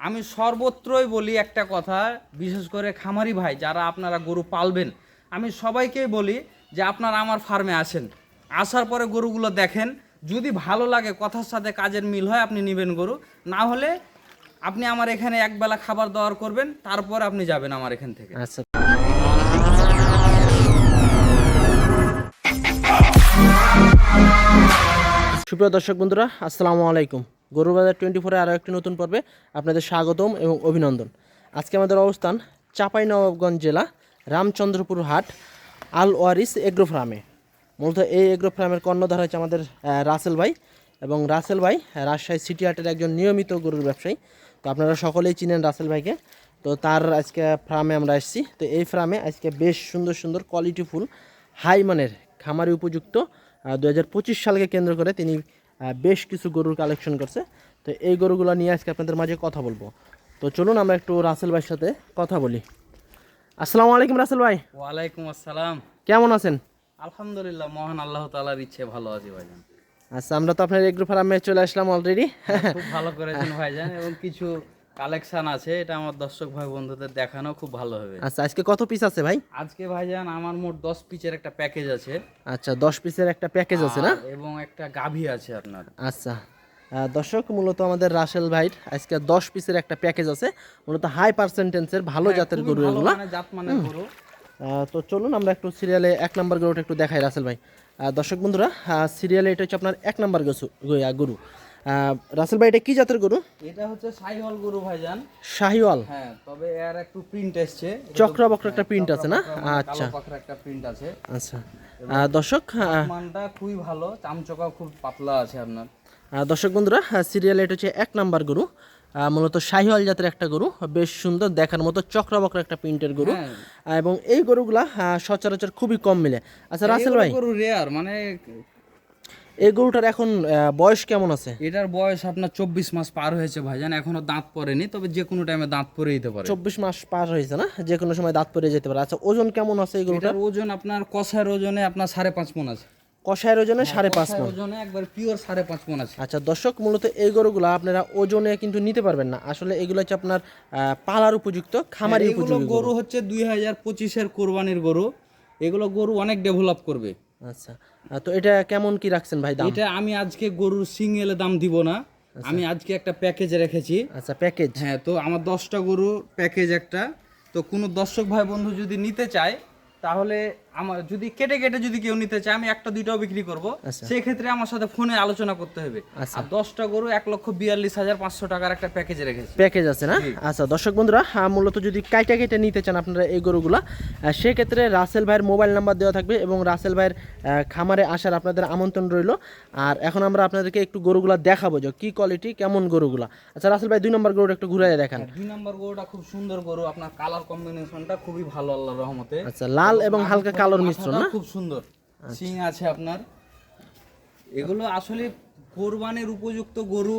আমি সর্বত্রই বলি একটা কথা, বিশেষ করে খামারি ভাই, যারা আপনারা গরু পালবেন, আমি সবাইকেই বলি যে আপনারা আমার ফার্মে আসেন। আসার পরে গরুগুলো দেখেন, যদি ভালো লাগে, কথার সাথে কাজের মিল হয়, আপনি নেবেন গরু। না হলে আপনি আমার এখানে একবেলা খাবার দাবার করবেন, তারপর আপনি যাবেন আমার এখান থেকে। আচ্ছা। সুপ্রিয় দর্শক বন্ধুরা, আসসালামু আলাইকুম। গরু বাজার টোয়েন্টি ফোরে আরও একটি নতুন পর্বে আপনাদের স্বাগতম এবং অভিনন্দন। আজকে আমাদের অবস্থান চাঁপাইনবাবগঞ্জ জেলা, রামচন্দ্রপুর হাট, আল ওয়ারিস এগ্রো ফার্মে মূলত এই এগ্রো ফার্মের কর্ণধার হচ্ছে আমাদের রাসেল ভাই এবং রাসেল ভাই রাজশাহী সিটি হাটের একজন নিয়মিত গরুর ব্যবসায়ী। তো আপনারা সকলেই চিনেন রাসেল ভাইকে। তো তার আজকে ফার্মে আমরা এসেছি। তো এই ফার্মে আজকে বেশ সুন্দর সুন্দর কোয়ালিটি ফুল, হাই মানের খামারি উপযুক্ত দু হাজার পঁচিশ সালকে কেন্দ্র করে তিনি বেশ কিছু গরুর কালেকশন করছে। তো এই গরুগুলো নিয়ে আজকে আপনাদের মাঝে কথা বলব। তো চলুন আমরা একটু রাসেল ভাইয়ের সাথে কথা বলি। আসসালামু আলাইকুম রাসেল ভাই। ওয়ালাইকুম আসসালাম। কেমন আছেন? আলহামদুলিল্লাহ মহান আল্লাহ তালার ইচ্ছে ভালো আছি ভাইজান। আচ্ছা আমরা তো আপনার এগ্রো ফার্মে চলে আসলাম অলরেডি খুব ভালো করেছেন ভাইজান এবং কিছু কালেকশন আছে এটা আমার দর্শক ভাই বন্ধুদের দেখানো খুব ভালো হবে। আচ্ছা আজকে কত পিস আছে ভাই? আজকে ভাইজান আমার মোট দশ পিসের একটা প্যাকেজ আছে। আচ্ছা দশ পিসের একটা প্যাকেজ আছে না? এবং একটা গাভী আছে আপনার। আচ্ছা দর্শক মূলত আমাদের রাসেল ভাইট আজকে দশ পিসের একটা প্যাকেজ আছে। মূলত হাই পার্সেন্টেন্সের ভালো জাতের গরু হ্যাঁ, এগুলো মানে জাত মানে গরু। তো চলুন আমরা একটু সিরিয়ালে এক নাম্বার গরুটা একটু দেখাই রাসেল ভাই। দর্শক বন্ধুরা সিরিয়ালে এটা হচ্ছে আপনার এক নাম্বার গরু। রাসেল ভাই এটা কি জাতের গরু? এটা হচ্ছে সাইহল গরু ভাইজান। শাহিওয়াল। হ্যাঁ তবে এর একটু প্রিন্ট এসছে। চক্র বক্র একটা প্রিন্ট আছে না? আচ্ছা। পাখরা একটা প্রিন্ট আছে। আচ্ছা। দর্শক মানটা খুবই ভালো চামচকা খুব পাতলা আছে আপনার। দর্শক বন্ধুরা সিরিয়ালে এটা হচ্ছে এক নাম্বার গরু। মূলত শাহিওয়াল জাতের একটা গরু বেশ সুন্দর দেখার মতো চক্রবক্র একটা প্রিন্টের গরু। হ্যাঁ। এবং এই গরুগুলা সচরাচর খুবই কম মিলে। আচ্ছা রাসেল ভাই। গরু রেয়ার মানে এই গরুটার এখন বয়স কেমন আছে? এটার বয়স আপনার চব্বিশ মাস পার হয়েছে ভাই ভাইজান এখনও দাঁত পড়েনি তবে যে কোনো টাইমে দাঁত পরে দিতে পারে। চব্বিশ মাস পার হয়েছে না? যে কোনো সময় দাঁত পরে যেতে পারে। আচ্ছা ওজন কেমন আছে এই গরুটার? ওজন আপনার কষার ওজনে আপনার সাড়ে পাঁচ মন আছে। কষায়ের ওজনে সাড়ে পাঁচ মন। ওজনে একবার পিওর সাড়ে পাঁচ মন আছে। আচ্ছা দর্শক মূলত এই গরুগুলা আপনারা ওজনে কিন্তু নিতে পারবেন না। আসলে এগুলো হচ্ছে আপনার পালার উপযুক্ত খামারি উপযোগী গরু। গরু হচ্ছে দুই হাজার পঁচিশের কোরবানির গরু। এগুলো গরু অনেক ডেভেলপ করবে। আচ্ছা। তো এটা কেমন কি রাখছেন ভাই দাম? এটা আমি আজকে গরুর সিঙ্গেলে দাম দিব না। আমি আজকে একটা প্যাকেজ রেখেছি। আচ্ছা প্যাকেজ? হ্যাঁ তো আমার দশটা গরু প্যাকেজ একটা। তো কোনো দর্শক ভাই বন্ধু যদি নিতে চায় তাহলে আমার যদি কেটে কেটে যদি কেউ নিতে চায় আমি একটা দুইটাও বিক্রি করব। আচ্ছা। সেক্ষেত্রে আমার সাথে ফোনে আলোচনা করতে হবে। আচ্ছা। আর দশটা গরু এক লক্ষ বিয়াল্লিশ হাজার পাঁচশো টাকার একটা প্যাকেজ রেখেছি। প্যাকেজ আছে না? আচ্ছা দর্শক বন্ধুরা মূলত যদি কাইটা কেটে নিতে চান আপনারা এই গরুগুলা সেক্ষেত্রে রাসেল ভাইয়ের মোবাইল নাম্বার দেওয়া থাকবে এবং রাসেল ভাইয়ের খামারে আসার আপনাদের আমন্ত্রণ রইল। আর এখন আমরা আপনাদেরকে একটু গরুগুলা দেখাবো যে কি কোয়ালিটি কেমন গরুগুলা। আচ্ছা রাসেল ভাই দুই নম্বর গরুটা একটু ঘুরে দেখান। দুই নম্বর গরুটা খুব সুন্দর গরু। আপনার কালার কম্বিনেশনটা খুবই ভালো আল্লাহর রহমতে। আচ্ছা লাল এবং হালকা কালোর মিশ্রণ না? খুব সুন্দর। সিং আছে আপনার। এগুলো আসলে কোরবানির উপযুক্ত গরু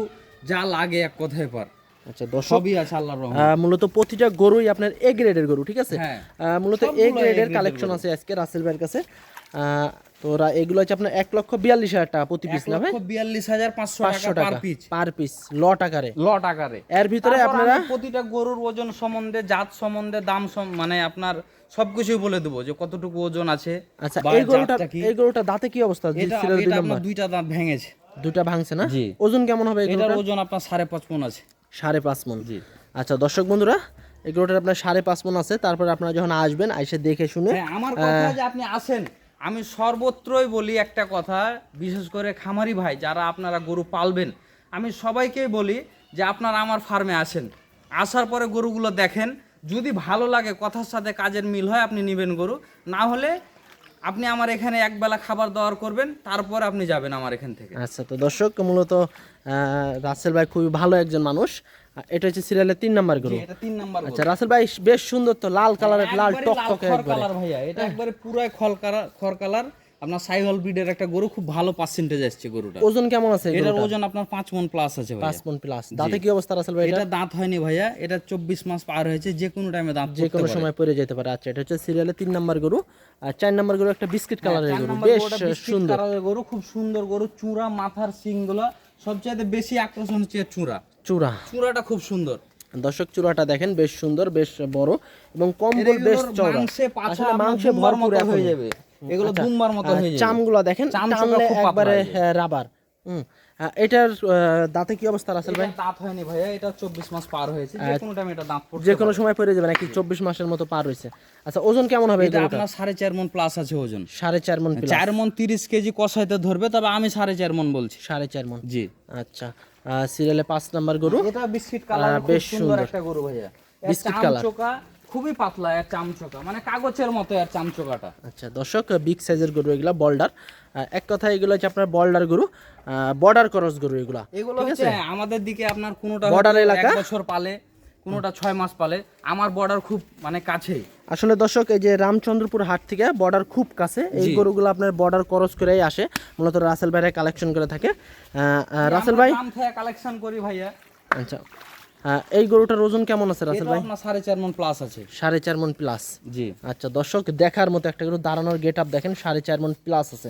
যা লাগে এক কথায় পার। আচ্ছা সবই আছে আল্লাহর রহমতে। মূলত প্রতিটা গরুই আপনার এ গ্রেডের গরু ঠিক আছে? হ্যাঁ। মূলত এ গ্রেডের কালেকশন আছে আজকে রাসেল ভাইয়ের কাছে। তো ওরা এগুলো হচ্ছে আপনার এক লক্ষ বিয়াল্লিশ হাজার টাকা প্রতি পিস না ভাই? বিয়াল্লিশ হাজার পাঁচশো পাঁচশো টাকা পিস পার পিস লট আকারে। লট আকারে। এর ভিতরে আপনারা প্রতিটা গরুর ওজন সম্বন্ধে জাত সম্বন্ধে দাম মানে আপনার বলে দেবো যে কতটুকু ওজন আছে আচ্ছা এই গরুটা এই গরুটা দাঁতে কি অবস্থা? দুইটা দাঁত ভেঙেছে। দুইটা ভাঙছে না? ওজন কেমন হবে এটার ওজন আপনার সাড়ে পাঁচ মন আছে। সাড়ে পাঁচ মন। জি। আচ্ছা দর্শক বন্ধুরা এই গরুটার আপনার সাড়ে পাঁচ মন আছে। তারপরে আপনারা যখন আসবেন আইসে দেখে শুনে হ্যাঁ আমার কথা যে আপনি আসেন আমি সর্বত্রই বলি একটা কথা, বিশেষ করে খামারি ভাই, যারা আপনারা গরু পালবেন, আমি সবাইকেই বলি যে আপনারা আমার ফার্মে আসেন। আসার পরে গরুগুলো দেখেন, যদি ভালো লাগে, কথার সাথে কাজের মিল হয়, আপনি নেবেন গরু। না হলে আপনি আমার এখানে একবেলা খাবার দাবার করবেন, তারপর আপনি যাবেন আমার এখান থেকে। আচ্ছা তো দর্শক, মূলত রাসেল ভাই খুবই ভালো একজন মানুষ। এটা হচ্ছে সিরিয়ালের তিন নাম্বার গরু। আচ্ছা রাসেল ভাই বেশ সুন্দর তো লাল কালারের লাল একবারে টকটকে একবারে। ভাইয়া এটা একবারে পুরাই খড় কালার খড় কালার আপনার সাইহল ব্রিডের একটা গরু খুব ভালো পার্সেন্টেজ আসছে গরুটা ওজন কেমন আছে এটার ওজন আপনার পাঁচ মন প্লাস আছে পাঁচ মন প্লাস দাঁতে কি অবস্থা রাসেল ভাই এটা দাঁত হয়নি ভাইয়া এটা চব্বিশ মাস পার হয়েছে যে কোনো টাইমে দাঁত যে কোনো সময় পড়ে যেতে পারে। আচ্ছা এটা হচ্ছে সিরিয়ালের তিন নাম্বার গরু। আর চার নাম্বার গরু একটা বিস্কিট কালারের গরু। বেশ সুন্দর। কালারের গরু খুব সুন্দর গরু চূড়া মাথার সিংগুলো সবচেয়ে বেশি আকর্ষণ হচ্ছে চূড়া। চূড়া। চূড়াটা খুব সুন্দর। দর্শক চূড়াটা দেখেন বেশ সুন্দর বেশ বড় এবং কম্বল বেশ চওড়া। মাংসে পাছা আসলে মাংসে ভরপুর হয়ে যাবে। এগুলো আচ্ছা, দুম্বার মতো হয়ে যাবে। চামগুলো দেখেন টানলে একবারে রাবার। হুম এটার দাঁতে কি অবস্থা রাসেল ভাই? দাঁত হয়নি ভাইয়া এটা চব্বিশ মাস পার হয়েছে। যে কোনো টাইমে এটা দাঁত পড়তে যে কোনো সময় পড়ে যাবে নাকি চব্বিশ মাসের মতো পার হয়েছে। আচ্ছা ওজন কেমন হবে এটা এটা আপনার সাড়ে চার মন প্লাস আছে ওজন। সাড়ে চার মন প্লাস চার মন তিরিশ কেজি কষাইতে ধরবে তবে আমি সাড়ে চার মন বলছি। সাড়ে চার মন জি। আচ্ছা সিরিয়ালে পাঁচ নাম্বার গরু। এটা বিস্কিট কালার বেশ সুন্দর। একটা গরু ভাইয়া। Biscuit colour. চামচোকা খুবই পাতলা এর চামচোকা মানে কাগজের মতো এর চামচোকাটা। আচ্ছা দর্শক বিগ সাইজের গরু এগুলা বল্ডার এক কথা এগুলো হচ্ছে আপনার বল্ডার গরু বর্ডার ক্রস গরু এগুলা। এগুলো হচ্ছে আমাদের দিকে আপনার কোনোটা হয়তো এলাকা? এক বছর পালে কোনোটা ছয় মাস পালে। আমার বর্ডার খুব মানে কাছেই। আসলে দর্শক এই যে রামচন্দ্রপুর হাট থেকে বর্ডার খুব কাছে এই গরুগুলো আপনার বর্ডার ক্রস করেই আসে মূলত রাসেল ভাইরা কালেকশন করে থাকে। রাসেল ভাই? কালেকশন করি ভাইয়া। আচ্ছা। এই গরুটার ওজন কেমন আছে রাসেল ভাই? সাড়ে চার মন প্লাস আছে। সাড়ে চার মন প্লাস জি। আচ্ছা দর্শক দেখার মতো একটা গরু দাঁড়ানোর গেট আপ দেখেন সাড়ে চার মন প্লাস আছে।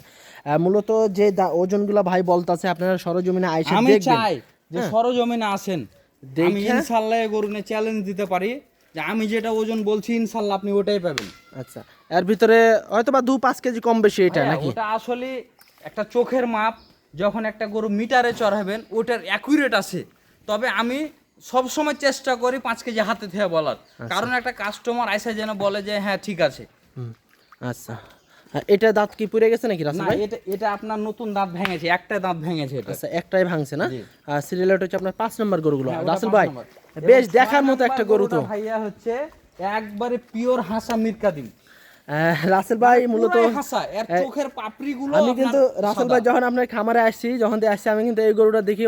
মূলত যে ওজনগুলো ভাই বলতাছে আপনারা সরজমিনে আইসে আমি চাই যে সরজমিনে আসেন। আমি ইনশাল্লাহ এই গরু নিয়ে চ্যালেঞ্জ দিতে পারি। যে আমি যেটা ওজন বলছি ইনশাল্লাহ আপনি ওটাই পাবেন। আচ্ছা এর ভিতরে হয়তো বা দু পাঁচ কেজি কম বেশি এটা হ্যাঁ, নাকি? ওটা আসলে একটা চোখের মাপ যখন একটা গরু মিটারে চড়াবেন ওটার অ্যাকুরেট আছে। তবে আমি সব সময় চেষ্টা করি পাঁচ কেজি হাতে থেকে বলার। কারণ একটা কাস্টমার আইসা যেন বলে যে হ্যাঁ ঠিক আছে। আচ্ছা। এটা দাঁত কি পুড়ে গেছে নাকি রাসেল ভাই? এটা এটা আপনার নতুন দাঁত ভেঙেছে একটাই দাঁত ভেঙেছে এটা। আচ্ছা একটাই ভাঙছে না। আর সিরিয়াল হচ্ছে আপনার পাঁচ নম্বর গরুগুলো। গুলো রাসেল ভাই বেশ দেখার মতো একটা গরু তো। ভাইয়া হচ্ছে একবারে পিওর হাসা মিরকাদিম। রাসেল ভাই মূলত চোখের পাপড়িগুলো আমি কিন্তু রাসেল ভাই যখন আপনার খামারে আসছি যখন আসছি আমি কিন্তু এই গরুটা দেখি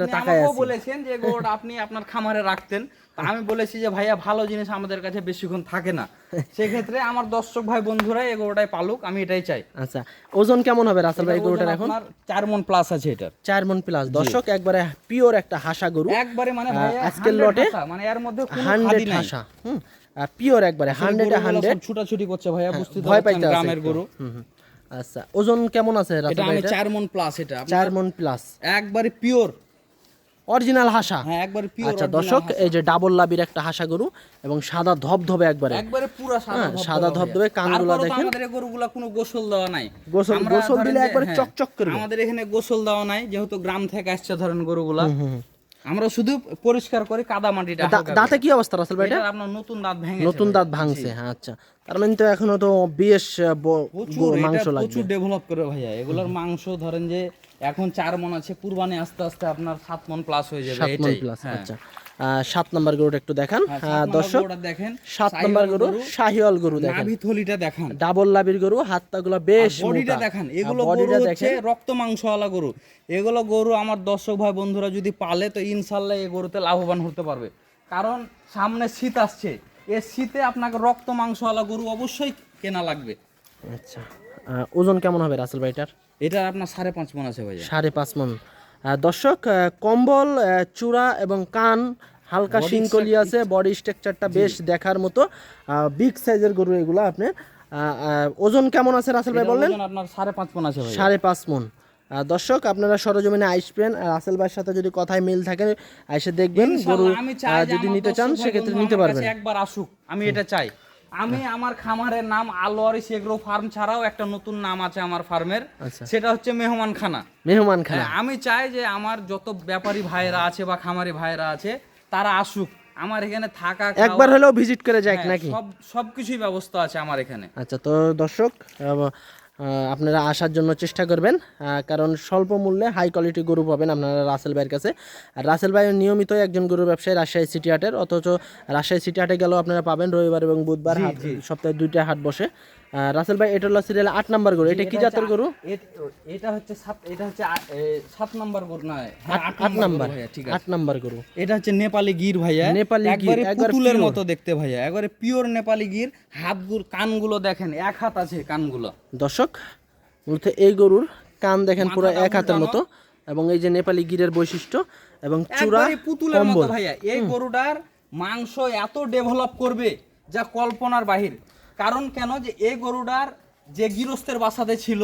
হ্যাঁ, তাকায় আছি। বলেছেন যে গরুটা আপনি আপনার খামারে রাখতেন। আমি বলেছি যে ভাইয়া ভালো জিনিস আমাদের কাছে বেশিক্ষণ থাকে না। সেক্ষেত্রে আমার দর্শক ভাই বন্ধুরা এই গরুটাই পালুক আমি এটাই চাই। আচ্ছা ওজন কেমন হবে রাসেল ভাই গরুটার এখন? চার মন প্লাস আছে এটা চার মন প্লাস দর্শক একবারে পিওর একটা হাসা গরু। একবারে মানে আজকের লটে মানে এর মধ্যে হান্ড্রেড হাসা। হুম পিওর একবারে হান্ড্রেড হান্ড্রেড ছুটাছুটি করছে ভাইয়া বুঝতে ভয় পাইতে গ্রামের গরু। আচ্ছা ওজন কেমন আছে এটা আমি মন প্লাস এটা। মন প্লাস একবারে পিওর অরিজিনাল হাসা। হ্যাঁ একবারে পিওর আচ্ছা দর্শক এই যে ডাবল লাবির একটা হাসা গরু এবং সাদা ধবধবে একবারে। একবারে পুরো সাদা হ্যাঁ, সাদা। ধবধবে, কানগুলো দেখেন। আমাদের গরুগুলা কোনো গোসল দেওয়া নাই। গোসল- আমরা গোসল দিলে একবারে হ্যাঁ, চকচক করবে। আমাদের এখানে গোসল দেওয়া নাই যেহেতু গ্রাম থেকে আসছে ধরেন গরুগুলা। আমরা শুধু পরিষ্কার করি কাদা মাটিটা দাঁতে কি অবস্থা রাসেল ভাই এটা? আপনার নতুন দাঁত ভেঙে নতুন দাঁত ভাঙছে হ্যাঁ আচ্ছা। তার মানে তো এখনও তো বেশ প্রচুর মাংস লাগবে। প্রচুর ডেভেলপ করে ভাইয়া। এগুলোর মাংস ধরেন যে এখন চার মন আছে পূর্বানে আস্তে আস্তে আপনার সাত মন প্লাস হয়ে যাবে সাত মন প্লাস হ্যাঁ। আচ্ছা। সাত নাম্বার গরুটা একটু দেখান। হ্যাঁ, হ্যাঁ, দর্শক দেখেন। সাত নাম্বার গরু শাহিওয়াল গরু দেখেন। থলিটা দেখান। ডাবল লাবির গরু হাতটাগুলো বেশ বডিটা দেখান এগুলো গরু বডিটা হচ্ছে রক্ত মাংসওয়ালা গরু। এগুলো গরু আমার দর্শক ভাই বন্ধুরা যদি পালে তো ইনশাল্লাহ এই গরুতে লাভবান হতে পারবে। কারণ সামনে শীত আসছে। এ শীতে আপনাকে রক্ত মাংসওয়ালা গরু অবশ্যই কেনা লাগবে। আচ্ছা ওজন কেমন হবে রাসেল ভাইটার? এটা আপনার সাড়ে পাঁচ মন আছে ভাই সাড়ে পাঁচ মন। দর্শক কম্বল চূড়া এবং কান হালকা শিংকলি আছে বডি স্ট্রাকচারটা বেশ দেখার মতো। বিগ সাইজের গরু এগুলো আপনি ওজন কেমন আছে রাসেল ভাই বললেন? আপনার সাড়ে পাঁচ মন আছে সাড়ে পাঁচ মন। দর্শক আপনারা সরজমিনে আসবেন রাসেল ভাইয়ের সাথে যদি কথায় মিল থাকে এসে দেখবেন গরু যদি নিতে চান সেক্ষেত্রে নিতে পারবেন। একবার আসুক আমি এটা চাই। আমি আমার খামারের নাম আলোয়ারি সেগ্রো ফার্ম ছাড়াও একটা নতুন নাম আছে আমার ফার্মের। আচ্ছা। সেটা হচ্ছে মেহমান খানা মেহমান খানা হ্যাঁ, আমি চাই যে আমার যত ব্যাপারী ভাইরা আছে বা খামারি ভাইরা আছে তারা আসুক। আমার এখানে থাকা একবার হলেও ভিজিট করে যাক হ্যাঁ, নাকি? সব সবকিছুই ব্যবস্থা আছে আমার এখানে। আচ্ছা তো দর্শক আপনারা আসার জন্য চেষ্টা করবেন কারণ স্বল্প মূল্যে হাই কোয়ালিটি গরু পাবেন আপনারা রাসেল ভাইয়ের কাছে। আর রাসেল ভাই নিয়মিত একজন গরু ব্যবসায়ী রাজশাহী সিটি হাটের অথচ রাজশাহী সিটি হাটে গেলেও আপনারা পাবেন রবিবার এবং বুধবার হাট সপ্তাহে দুইটা হাট বসে। রাসেল ভাই এটা হলো সিরিয়াল আট নাম্বার গরু। এটা কি জাতের গরু? এটা হচ্ছে সাত এটা হচ্ছে সাত নাম্বার গরু নয় হ্যাঁ, আট নাম্বার ঠিক আছে। আট নাম্বার গরু। এটা হচ্ছে নেপালি গির ভাইয়া। নেপালি গির, একবার পুতুলের মতো দেখতে ভাইয়া একবারে পিওর নেপালি গির। হাতগুলো কানগুলো দেখেন এক হাত আছে কানগুলো। দর্শক মূলত এই গরুর কান দেখেন পুরো এক হাতের। মতো এবং এই যে নেপালি গিরের বৈশিষ্ট্য এবং চূড়া পুতুলের মতো ভাইয়া এই গরুটার মাংস এত ডেভেলপ করবে যা কল্পনার বাহির। কারণ কেন যে এই গরুটার যে গৃহস্থের বাসাতে ছিল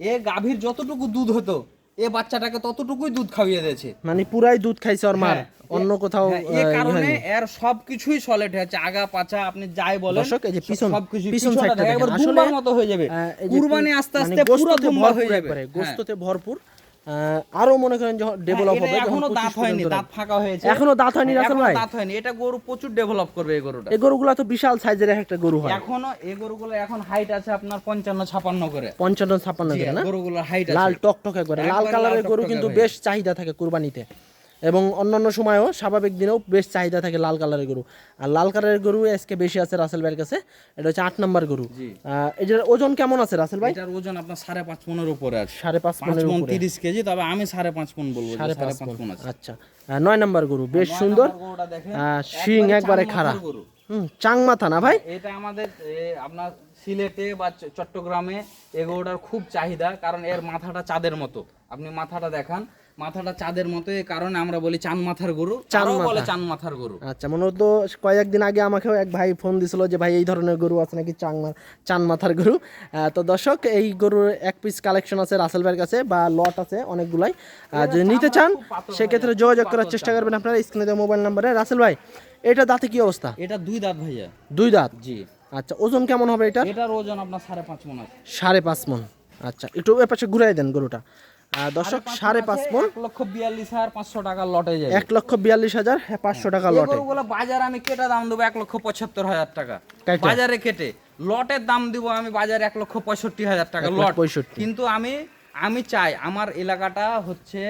এ গাভীর যতটুকু দুধ হতো এ বাচ্চাটাকে ততটুকুই দুধ খাইয়ে দিয়েছে। মানে পুরাই দুধ খাইছে ওর মার হ্যাঁ, অন্য কোথাও হ্যাঁ, এ কারণে এর সবকিছুই সলিড হয়েছে আগা পাছা আপনি যাই বলেন দর্শক, এই যে পিছন- সবকিছু পিছন সাইডটা। একবার মতো হয়ে যাবে। কুরবানি আস্তে মানে আস্তে পুরো ভরপুর হয়ে যাবে। হ্যাঁ। গোস্ততে ভরপুর। আরও মনে করেন যখন ডেভেলপ হ্যাঁ, হবে এখনও দাঁত হয়নি দাঁত ফাঁকা হয়েছে। এখনও দাঁত হয়নি রাসেল ভাই? দাঁত হয়নি এটা গরু প্রচুর ডেভেলপ করবে এই গরুটা। এই গরুগুলো তো বিশাল সাইজের একটা গরু হয়। এখনও এই গরুগুলো এখন হাইট আছে আপনার পঞ্চান্ন ছাপান্ন করে। পঞ্চান্ন ছাপ্পান্ন জি, করে না? গরুগুলোর হাইট লাল টকটকে করে। লাল কালারের গরু কিন্তু বেশ চাহিদা থাকে কুরবানিতে। এবং অন্যান্য সময়ও স্বাভাবিক দিনেও বেশ চাহিদা থাকে লাল কালারের গরু। আর লাল কালারের গরু আজকে বেশি আছে রাসেল ভাইয়ের কাছে এটা হচ্ছে আট নম্বর গরু। এটার ওজন কেমন আছে রাসেল ভাই? এটার ওজন আপনার সাড়ে পাঁচ মনের উপরে আছে। সাড়ে পাঁচ উপরে। তিরিশ কেজি তবে আমি সাড়ে পাঁচ মন বলব সাড়ে পাঁচ আছে। আচ্ছা। নয় নম্বর গরু বেশ সুন্দর। শিং একবারে খাড়া। গরু। হুম চাং মাথা না ভাই? এটা আমাদের আপনার সিলেটে বা চট্টগ্রামে এই গরুটার খুব চাহিদা কারণ এর মাথাটা চাঁদের মতো। আপনি মাথাটা দেখান মাথাটা চাঁদের মতো এই কারণে আমরা বলি চান মাথার গরু। চান বলে চান মাথার গরু। আচ্ছা মূলত কয়েকদিন আগে আমাকেও এক ভাই ফোন দিছিল যে ভাই এই ধরনের গরু আছে নাকি চাং চান মাথার গরু? তো দর্শক এই গরুর এক পিস কালেকশন আছে রাসেল ভাইয়ের কাছে বা লট আছে অনেকগুলাই। যদি নিতে চান সেক্ষেত্রে যোগাযোগ করার চেষ্টা করবেন আপনারা স্ক্রিনে দেওয়া মোবাইল নাম্বারে রাসেল ভাই এটা দাঁতে কি অবস্থা? এটা দুই দাঁত ভাইয়া। দুই দাঁত? জি। আচ্ছা ওজন কেমন হবে এটা এটার ওজন আপনার সাড়ে পাঁচ মন আছে। সাড়ে পাঁচ মন। আচ্ছা একটু এ পাশে ঘুরাই দেন গরুটা। দর্শক সাড়ে পাঁচ মন। লক্ষ বিয়াল্লিশ হাজার পাঁচশো টাকা লটে যাবে। এক লক্ষ বিয়াল্লিশ হাজার হ্যাঁ, পাঁচশো টাকা লটে। গরুগুলো বাজারে আমি কেটে দাম দেবো এক লক্ষ পঁচাত্তর হাজার টাকা? বাজারে কেটে লটের দাম দিব আমি বাজারে এক লক্ষ পঁয়ষট্টি হাজার টাকা লট। পঁয়ষট্টি। কিন্তু আমি আমি চাই আমার এলাকাটা হচ্ছে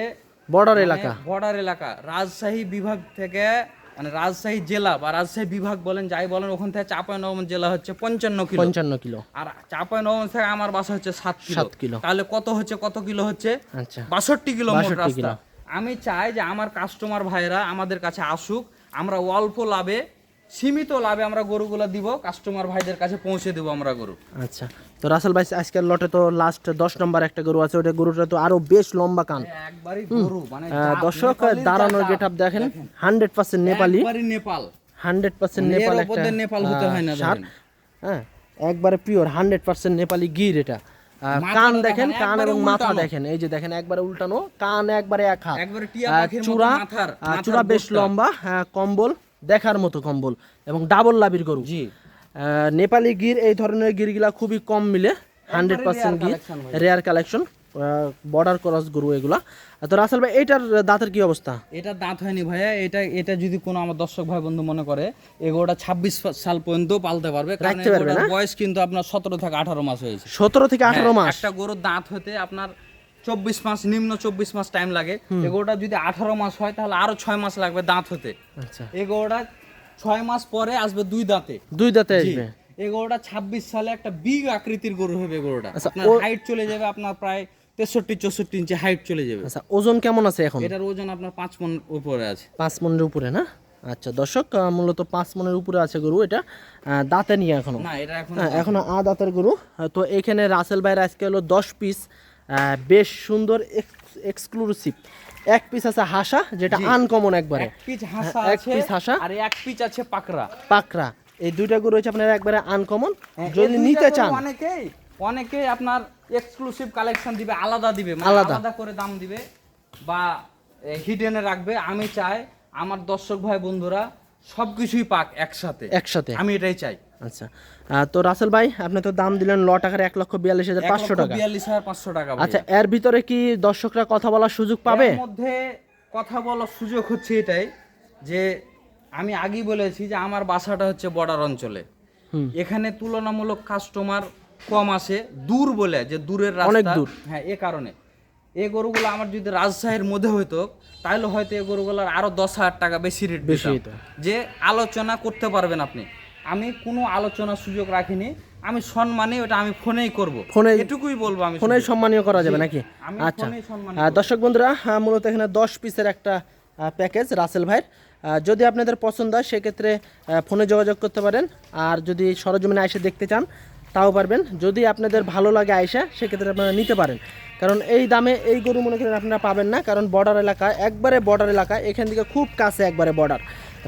বর্ডার এলাকা। বর্ডার এলাকা। রাজশাহী বিভাগ থেকে মানে রাজশাহী জেলা বা রাজশাহী বিভাগ বলেন যাই বলেন ওখান থেকে চাঁপাইনবাবগঞ্জ জেলা হচ্ছে পঞ্চান্ন কিলো। পঞ্চান্ন কিলো। আর চাঁপাইনবাবগঞ্জ থেকে আমার বাসা হচ্ছে সাত কিলো। সাত কিলো। তাহলে কত হচ্ছে কত কিলো হচ্ছে? আচ্ছা। বাষট্টি কিলো মোট 62 কিলো। রাস্তা। আমি চাই যে আমার কাস্টমার ভাইরা আমাদের কাছে আসুক আমরা অল্প লাভে সীমিত লাভে আমরা গরুগুলো দিব কাস্টমার ভাইদের কাছে পৌঁছে দিব আমরা গরু। আচ্ছা তো রাসেল ভাই আজকের লটে তো লাস্ট দশ নম্বর একটা গরু আছে ওটা গরুটা তো আরও বেশ লম্বা কান। একবারই গরু মানে দর্শক দাঁড়ানোর গেট আপ দেখেন হান্ড্রেড পার্সেন্ট নেপালি। একবারই নেপাল। হান্ড্রেড পার্সেন্ট মানে এর নেপাল একটা নেপাল হতে হয় না ষাট। দেখেন। হ্যাঁ একবারে pure hundred percent Nepali Gir এটা। কান দেখেন, কান এবং মাথা দেখেন এই যে দেখেন একবারে উল্টানো কান একবারে এক হাত। চূড়া চূড়া বেশ লম্বা হ্যাঁ কম্বল। দেখার মতো কম্বল এবং ডাবল লাভির গরু। জি। নেপালি গির এই ধরনের গিরগুলা খুবই কম মিলে hundred percent Gir rare collection border cross গরু এগুলা। তো রাসেল ভাই এটার দাঁতের কি অবস্থা? এটা দাঁত হয়নি ভাইয়া এটা এটা যদি কোনো আমার দর্শক ভাই বন্ধু মনে করে এগোটা ছাব্বিশ সাল পর্যন্ত পালতে পারবে রাখতে পারবে বয়স কিন্তু আপনার সতেরো থেকে আঠারো মাস হয়েছে। সতেরো থেকে আঠারো হ্যাঁ, মাস? একটা গরুর দাঁত হতে আপনার চব্বিশ মাস নিম্ন চব্বিশ মাস টাইম লাগে। এগোটা যদি আঠারো মাস হয় তাহলে আরও ছয় মাস লাগবে দাঁত হতে। আচ্ছা। এগোটা ছয় মাস পরে আসবে দুই দাঁতে। দুই দাঁতে আসবে। এগোটা ছাব্বিশ সালে একটা বিগ আকৃতির গরু হবে এগোটা আচ্ছা, হাইট চলে যাবে আপনার প্রায় তেষট্টি চৌষট্টি ইঞ্চি হাইট চলে যাবে। আচ্ছা ওজন কেমন আছে এখন? এটার ওজন আপনার পাঁচ মন উপরে আছে। পাঁচ মনের উপরে না? আচ্ছা দর্শক মূলত পাঁচ মনের উপরে আছে গরু এটা। দাঁতে নিয়ে এখনও। না এটা এখন হ্যাঁ এখনও আ দাঁতের গরু। তো এখানে রাসেল ভাইয়ের আজকে হলো দশ পিস বেশ সুন্দর এক্সক্লুসিভ এক পিস আছে হাসা যেটা আনকমন একবারে। এক পিচ হাসা হ্যাঁ, এক piece হাসা। আর এক পিচ আছে পাকড়া। পাকড়া। এই দুইটা গরু হচ্ছে আপনার একবারে আনকমন হ্যাঁ, যদি নিতে চান। অনেকেই অনেকেই আপনার এক্সক্লুসিভ কালেকশন দিবে আলাদা দিবে মানে আলাদা। আলাদা করে দাম দিবে বা হিডেনে রাখবে। আমি চাই আমার দর্শক ভাই বন্ধুরা সবকিছুই পাক একসাথে। একসাথে। আমি এটাই চাই। আচ্ছা। তো রাসেল ভাই আপনি তো দাম দিলেন ল টাকার এক লক্ষ বিয়াল্লিশ হাজার পাঁচশো টাকা। বিয়াল্লিশ হাজার পাঁচশো টাকা। আচ্ছা এর ভিতরে কি দর্শকরা কথা বলার সুযোগ পাবে? মধ্যে কথা বলার সুযোগ হচ্ছে এটাই যে আমি আগেই বলেছি যে আমার বাসাটা হচ্ছে বর্ডার অঞ্চলে। এখানে তুলনামূলক কাস্টমার কম আসে দূর বলে যে দূরের রাস্তা। দূর। হ্যাঁ এ কারণে। এই গরুগুলো আমার যদি রাজশাহীর মধ্যে হইতো তাহলে হয়তো এই গরুগুলোর আরও দশ হাজার টাকা বেশি রেট বেশি। যে আলোচনা করতে পারবেন আপনি। আমি কোনো আলোচনার সুযোগ রাখিনি। আমি সম্মানে ওটা আমি ফোনেই করব। ফোনে এটুকুই বলব আমি ফোনে সম্মানীয় করা যাবে নাকি? আচ্ছা। দর্শক বন্ধুরা মূলত এখানে দশ পিসের একটা প্যাকেজ রাসেল ভাইয়ের। যদি আপনাদের পছন্দ হয় সেক্ষেত্রে ফোনে যোগাযোগ করতে পারেন। আর যদি সরজমিনে এসে দেখতে চান তাও পারবেন। যদি আপনাদের ভালো লাগে আয়সা সেক্ষেত্রে আপনারা নিতে পারেন। কারণ এই দামে এই গরু মনে করেন আপনারা পাবেন না কারণ বর্ডার এলাকা একবারে বর্ডার এলাকা এখান থেকে খুব কাছে একবারে বর্ডার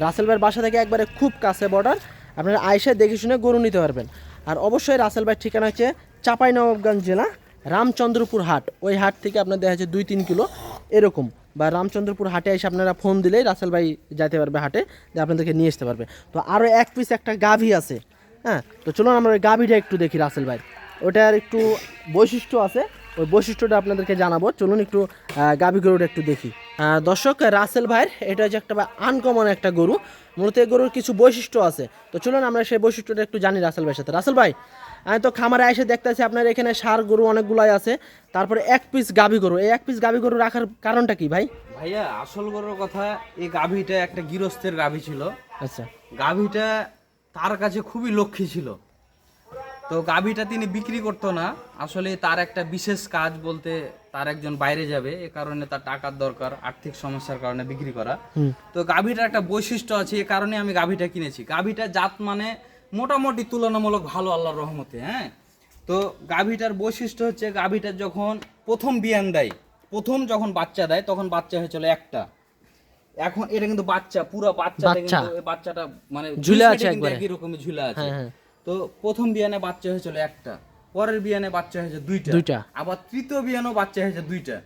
রাসেল ভাইয়ের বাসা থেকে একবারে খুব কাছে বর্ডার আপনারা আয়সা দেখে শুনে গরু নিতে পারবেন। আর অবশ্যই রাসেল ভাইয়ের ঠিকানা হচ্ছে চাঁপাইনবাবগঞ্জ জেলা রামচন্দ্রপুর হাট। ওই হাট থেকে আপনার দেখা যাচ্ছে দুই তিন কিলো এরকম। বা রামচন্দ্রপুর হাটে এসে আপনারা ফোন দিলেই রাসেল ভাই যাইতে পারবে হাটে, যে আপনাদেরকে নিয়ে আসতে পারবে। তো আরও এক পিস একটা গাভী আছে হ্যাঁ? তো চলুন আমরা ওই গাভীটা একটু দেখি রাসেল ভাই ওটার একটু বৈশিষ্ট্য আছে। ওই বৈশিষ্ট্যটা আপনাদেরকে জানাব। চলুন একটু গাভী গরুটা একটু দেখি। দর্শক রাসেল ভাইয়ের এটা হচ্ছে একটা আনকমন একটা গরু। মূলত এই গরুর কিছু বৈশিষ্ট্য আছে। তো চলুন আমরা সেই বৈশিষ্ট্যটা একটু জানি রাসেল ভাইয়ের সাথে। রাসেল ভাই আমি তো খামারে এসে দেখতেছি আপনার এখানে সার গরু অনেকগুলাই আছে। তারপরে এক পিস গাভী গরু। এই এক পিস গাভী গরু রাখার কারণটা কি ভাই? ভাইয়া আসল গরুর কথা এই গাভীটা একটা গৃহস্থের গাভী ছিল। আচ্ছা। গাভীটা তার কাছে খুবই লক্ষ্মী ছিল। তো গাভীটা তিনি বিক্রি করতো না। আসলে তার একটা বিশেষ কাজ বলতে তার একজন বাইরে যাবে এ কারণে তার টাকার দরকার আর্থিক সমস্যার কারণে বিক্রি করা। তো গাভীটার একটা বৈশিষ্ট্য আছে এ কারণে আমি গাভীটা কিনেছি। গাভীটা জাত মানে মোটামুটি তুলনামূলক ভালো আল্লাহর রহমতে হ্যাঁ? তো গাভীটার বৈশিষ্ট্য হচ্ছে গাভীটার যখন প্রথম বিয়ান দেয় প্রথম যখন বাচ্চা দেয় তখন বাচ্চা হয়েছিল একটা। এখন এটা কিন্তু বাচ্চা পুরো বাচ্চা বাচ্চা। কিন্তু বাচ্চাটা মানে ঝুলে আছে একবারে। একই রকমই ঝুলে আছে। হ্যাঁ হ্যাঁ। তো প্রথম বিয়ানে বাচ্চা হয়েছিল একটা পরের বিয়ানে বাচ্চা হয়েছে দুইটা দুইটা। আবার তৃতীয় বিয়ানেও বাচ্চা হয়েছে দুইটা।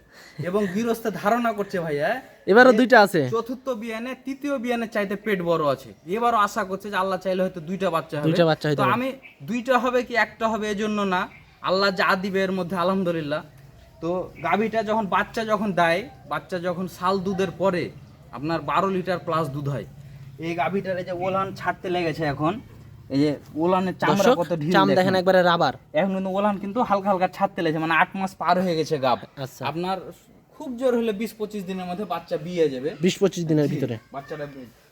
এবং গৃহস্থ ধারণা করছে ভাইয়া এবারও দুইটা আছে। চতুর্থ বিয়ানে তৃতীয় বিয়ানের চাইতে পেট বড় আছে। এবারও আশা করছে যে আল্লাহ চাইলে হয়তো দুইটা বাচ্চা হবে। দুইটা বাচ্চা তো আমি দুইটা হবে কি একটা হবে এজন্য না আল্লাহ যা দিবে এর মধ্যে আলহামদুলিল্লাহ। তো গাভীটা যখন বাচ্চা যখন দেয় বাচ্চা যখন সাল দুধের পরে আপনার বারো লিটার প্লাস দুধ হয়। এই গাভীটার এই যে ওলান ছাড়তে লেগেছে এখন। এই যে ওলানের চামড়া কত ঢিল চাম দেখেন। একবারে রাবার। এখন কিন্তু ওলান কিন্তু হালকা হালকা ছাড়তে লেগেছে মানে আট মাস পার হয়ে গেছে গাভ আচ্ছা। আপনার খুব জোর হলে বিশ পঁচিশ দিনের মধ্যে বাচ্চা বিয়ে যাবে। বিশ পঁচিশ দিনের ভিতরে। বাচ্চাটা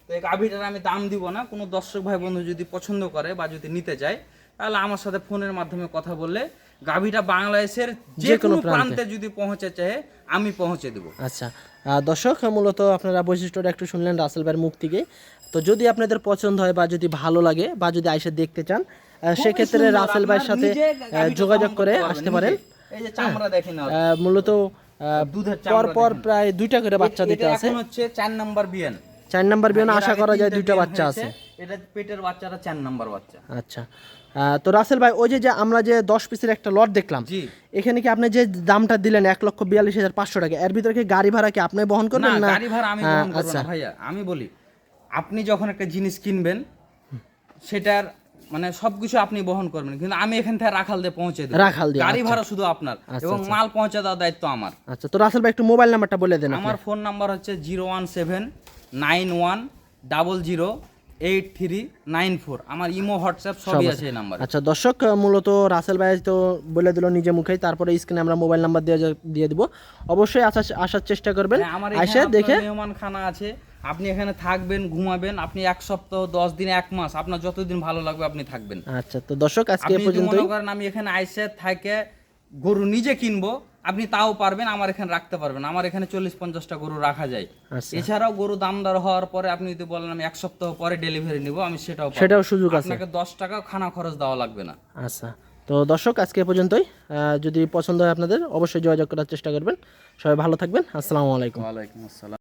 তো এই গাভীটার আমি দাম দিব না কোনো দর্শক ভাই বন্ধু যদি পছন্দ করে বা যদি নিতে চায় তাহলে আমার সাথে ফোনের মাধ্যমে কথা বললে গাভীটা বাংলাদেশের যে কোনো প্রান্তে যদি পৌঁছে চায় আমি পৌঁছে দেবো। আচ্ছা। দর্শক মূলত আপনারা বৈশিষ্ট্যটা একটু শুনলেন রাসেল ভাইয়ের মুখ থেকে। তো যদি আপনাদের পছন্দ হয় বা যদি ভালো লাগে বা যদি আইসে দেখতে চান সেক্ষেত্রে রাসেল ভাইয়ের সাথে যোগাযোগ করে আসতে পারেন। নিজে। এই যে চামড়া দেখেন না আহ, মূলত পরপর। প্রায় দুইটা করে বাচ্চা দিতে আছে। চার নম্বর বিয়ান। চার নাম্বার বিয়ান আশা করা যায় দুইটা বাচ্চা আছে। এটা পেটের বাচ্চাটা চার নাম্বার বাচ্চা। আচ্ছা। তো রাসেল ভাই ওই যে যে আমরা যে দশ পিসের একটা লট দেখলাম এখানে কি আপনি যে দামটা দিলেন এক লক্ষ বিয়াল্লিশ হাজার পাঁচশো টাকা এর ভিতরে কি গাড়ি ভাড়া কি আপনি বহন করবেন না গাড়ি ভাড়া আমি হ্যাঁ, বহন করব আচ্ছা। না ভাইয়া আমি বলি আপনি যখন একটা জিনিস কিনবেন সেটার মানে সবকিছু আপনি বহন করবেন কিন্তু আমি এখান থেকে রাখাল দিয়ে পৌঁছে দেবো। রাখাল দিয়ে, গাড়ি আচ্ছা। ভাড়া শুধু আপনার আচ্ছা, এবং আচ্ছা। মাল পৌঁছে দেওয়ার দায়িত্ব আমার। আচ্ছা তো রাসেল ভাই একটু মোবাইল নাম্বারটা বলে দেন আমার ফোন নাম্বার হচ্ছে zero one seven nine one double zero eight three nine four আমার ইমো হোয়াটসঅ্যাপ সবই আছে এই নাম্বার আচ্ছা দর্শক মূলত রাসেল ভাই তো বলে দিল নিজে মুখেই তারপরে স্ক্রিনে আমরা মোবাইল নাম্বার দিয়ে দিয়ে দিব। অবশ্যই আসার আসার চেষ্টা করবেন। হ্যাঁ, আমার এসে দেখে? খানা আছে। আপনি এখানে থাকবেন ঘুমাবেন আপনি এক সপ্তাহ দশ দিন এক মাস আপনার যতদিন ভালো লাগবে আপনি থাকবেন। আচ্ছা তো দর্শক আজকে করেন আমি এখানে আইসে থাকে গরু নিজে কিনবো আপনি তাও পারবেন আমার এখানে রাখতে পারবেন। আমার এখানে চল্লিশ পঞ্চাশটা গরু রাখা যায়। আচ্ছা। এছাড়াও গরু দামদার হওয়ার পরে আপনি যদি বলেন আমি এক সপ্তাহ পরে ডেলিভারি নিব আমি সেটাও সেটাও সুযোগ আছে। আপনাকে দশ টাকা খানা খরচ দেওয়া লাগবে না। আচ্ছা। তো দর্শক আজকে পর্যন্তই। আহ, যদি পছন্দ হয় আপনাদের অবশ্যই যোগাযোগ করার চেষ্টা করবেন। সবাই ভালো থাকবেন। আসসালামু আলাইকুম। ওয়ালাইকুম আসসালাম।